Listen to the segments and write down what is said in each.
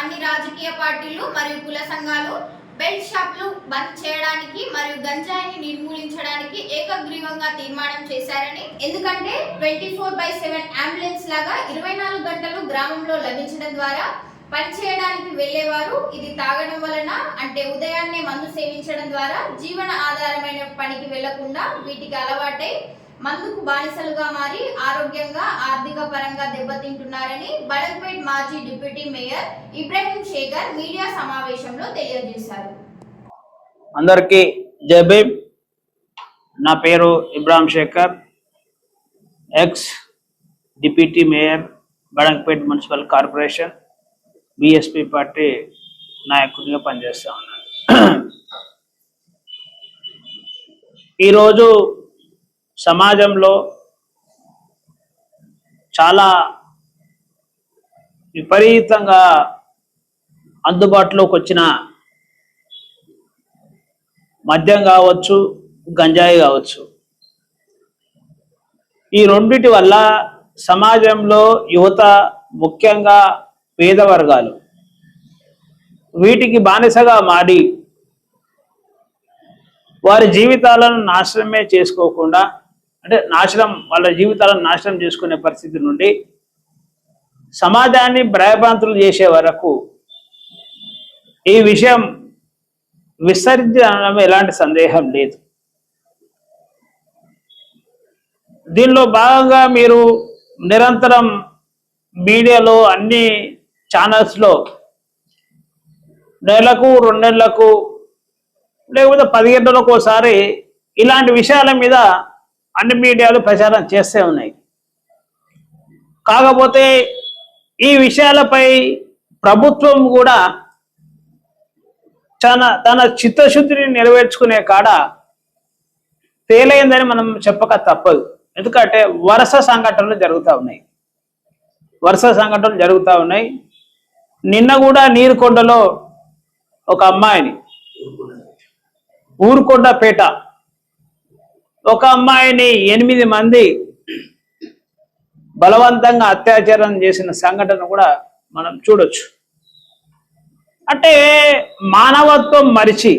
అన్ని రాజకీయ పార్టీలు మరియు కుల సంఘాలు బెల్ట్ షాప్లు బంద్ చేయడానికి మరియు గంజాయిని నిర్మూలించడానికి ఏకగ్రీవంగా తీర్మానం చేశారని ఎందుకంటే twenty four by seven ambulance లాగా ఇరవై నాలుగు గంటలు గ్రామంలో లభించడం ద్వారా పనిచేయడానికి వెళ్ళేవారు. ఇది తాగడం వలన అంటే ఉదయాన్నే మందు సేవించడం ద్వారా జీవన ఆధారమైన పనికి వెళ్ళకుండా వీటికి అలవాటై మందుకు బానిసలుగా మారి ఆరోగ్యంగా ఆర్థిక పరంగా దెబ్బతింటున్నారని బడంపేట్ మాజీ deputy mayor Ibrahim Shekhar media సమావేశంలో తెలియజేశారు. అందరికీ జబీబ్ నా పేరు Ibrahim Shekhar ex deputy mayor Badangpet municipal corporation BSP party నాయకుడిగా పనిచేస్తా ఉన్నాను. ఈరోజు సమాజంలో చాలా విపరీతంగా అందుబాటులోకి వచ్చిన మద్యం కావచ్చు గంజాయి కావచ్చు. ఈ రెండిటి వల్ల సమాజంలో యువత ముఖ్యంగా పేద వర్గాలు వీటికి బానిసగా మారి వారి జీవితాలను నాశనమే చేసుకోకుండా అంటే నాశనం వాళ్ళ జీవితాలను నాశనం చేసుకునే పరిస్థితి నుండి సమాజాన్ని భయభ్రాంతులు చేసే వరకు ఈ విషయం విస్తరించడం ఎలాంటి సందేహం లేదు. దీనిలో భాగంగా మీరు నిరంతరం మీడియాలో అన్ని ఛానల్స్లో నెలకు రెండు నెలలకు లేకపోతే గంటలకు ఒకసారి ఇలాంటి విషయాల మీద అన్ని మీడియాలు ప్రచారం చేస్తూ ఉన్నాయి. కాకపోతే ఈ విషయాలపై ప్రభుత్వం కూడా తన తన చిత్తశుద్ధిని నెరవేర్చుకునే కాడ తేలైందని మనం చెప్పక తప్పదు. ఎందుకంటే వరుస సంఘటనలు జరుగుతూ ఉన్నాయి. వరుస సంఘటనలు జరుగుతూ ఉన్నాయి. నిన్న కూడా నీరుకొండలో ఒక అమ్మాయిని ఊరుకొండపేట ఒక అమ్మాయిని ఎనిమిది మంది బలవంతంగా అత్యాచారం చేసిన సంఘటన కూడా మనం చూడొచ్చు. అంటే మానవత్వం మరిచి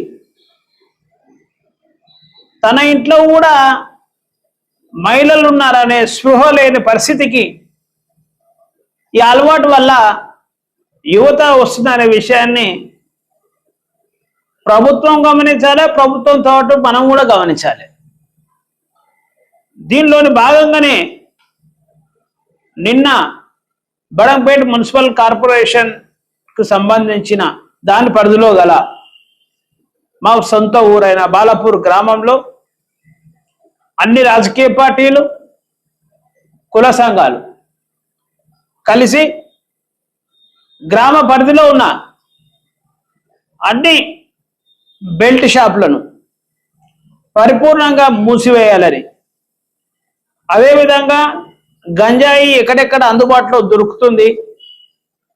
తన ఇంట్లో కూడా మహిళలు ఉన్నారనే స్పృహ లేని పరిస్థితికి ఈ అలవాటు వల్ల యువత వస్తుందనే విషయాన్ని ప్రభుత్వం గమనించాలి ప్రభుత్వంతో పాటు మనం కూడా గమనించాలి. దీనిలోని భాగంగానే నిన్న బడంపేట మున్సిపల్ కార్పొరేషన్కు సంబంధించిన దాని పరిధిలో గల మా సొంత ఊరైన బాలపూర్ గ్రామంలో అన్ని రాజకీయ పార్టీలు కుల సంఘాలు కలిసి గ్రామ పరిధిలో ఉన్న అన్ని బెల్ట్ షాపులను పరిపూర్ణంగా మూసివేయాలని అదేవిధంగా గంజాయి ఎక్కడెక్కడ అందుబాటులో దొరుకుతుంది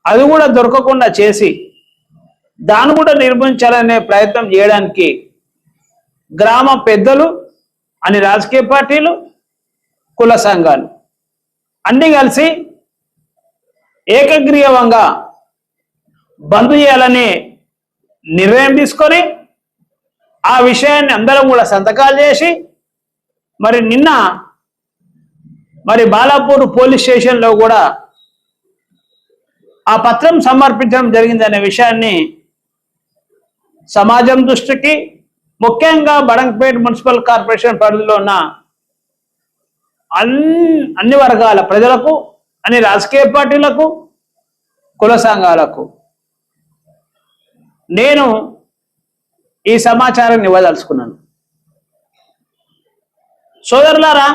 అది కూడా దొరకకుండా చేసి దాన్ని కూడా నిర్మించాలనే ప్రయత్నం చేయడానికి గ్రామ పెద్దలు అన్ని రాజకీయ పార్టీలు కుల సంఘాలు అన్నీ కలిసి ఏకగ్రీవంగా బంద్ చేయాలని నిర్ణయం తీసుకొని ఆ విషయాన్ని అందరం కూడా సంతకాలు చేసి మరి నిన్న మరి బాలాపూర్ పోలీస్ స్టేషన్లో కూడా ఆ పత్రం సమర్పించడం జరిగిందనే విషయాన్ని సమాజం దృష్టికి ముఖ్యంగా బడంగపేట మున్సిపల్ కార్పొరేషన్ పరిధిలో ఉన్న అన్ని అన్ని వర్గాల ప్రజలకు అన్ని రాజకీయ పార్టీలకు కుల సంఘాలకు నేను ఈ సమాచారాన్ని ఇవ్వదలుచుకున్నాను. సోదరులారా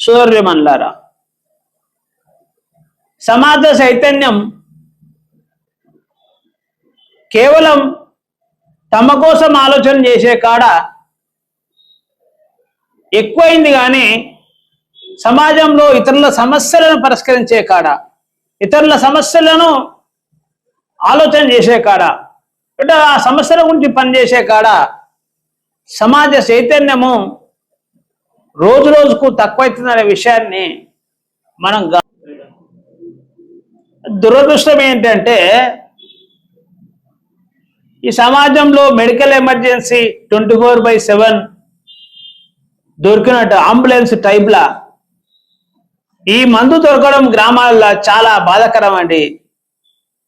సూర్యమన్లారా. సమాజ చైతన్యం కేవలం తమ కోసం ఆలోచన చేసే కాడ ఎక్కువైంది కానీ సమాజంలో ఇతరుల సమస్యలను పరిష్కరించే కాడ ఇతరుల సమస్యలను ఆలోచన చేసే కాడ అంటే ఆ సమస్యల గురించి పనిచేసే కాడ సమాజ చైతన్యము రోజు రోజుకు తక్కువైతుందనే విషయాన్ని మనం దురదృష్టం ఏంటంటే ఈ సమాజంలో medical emergency twenty four by seven దొరికినట్టు అంబులెన్స్ టైప్లా ఈ మందు దొరకడం గ్రామాల్లో చాలా బాధాకరం అండి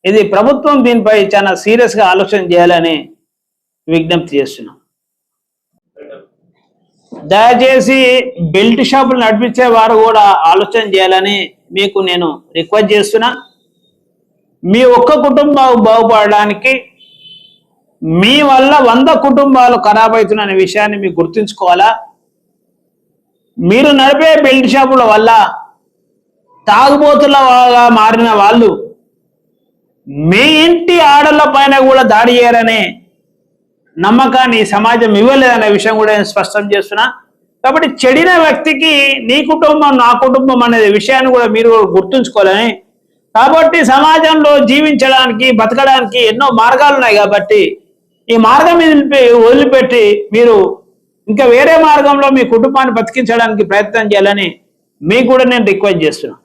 ఇది ప్రభుత్వం దీనిపై చాలా సీరియస్గా ఆలోచన చేయాలని విజ్ఞప్తి చేస్తున్నాం. దయచేసి బెల్ట్ షాపులు నడిపించే వారు కూడా ఆలోచన చేయాలని మీకు నేను రిక్వెస్ట్ చేస్తున్నా. మీ ఒక్క కుటుంబం బాగుపడడానికి మీ వల్ల వంద కుటుంబాలు ఖరాబ్ అవుతున్న విషయాన్ని మీకు గుర్తుంచుకోవాలా? మీరు నడిపే బెల్ట్ షాపుల వల్ల తాగుబోతుల మారిన వాళ్ళు మీ ఇంటి ఆడల పైన కూడా దాడి చేయరనే నమ్మకాన్ని సమాజం ఇవ్వలేదనే విషయం కూడా నేను స్పష్టం చేస్తున్నా. కాబట్టి చెడిన వ్యక్తికి నీ కుటుంబం నా కుటుంబం అనే విషయాన్ని కూడా మీరు గుర్తుంచుకోవాలని. కాబట్టి సమాజంలో జీవించడానికి బతకడానికి ఎన్నో మార్గాలు ఉన్నాయి కాబట్టి ఈ మార్గం నిలిపి వదిలిపెట్టి మీరు ఇంకా వేరే మార్గంలో మీ కుటుంబాన్ని బతికించడానికి ప్రయత్నం చేయాలని మీకు కూడా నేను రిక్వెస్ట్ చేస్తున్నాను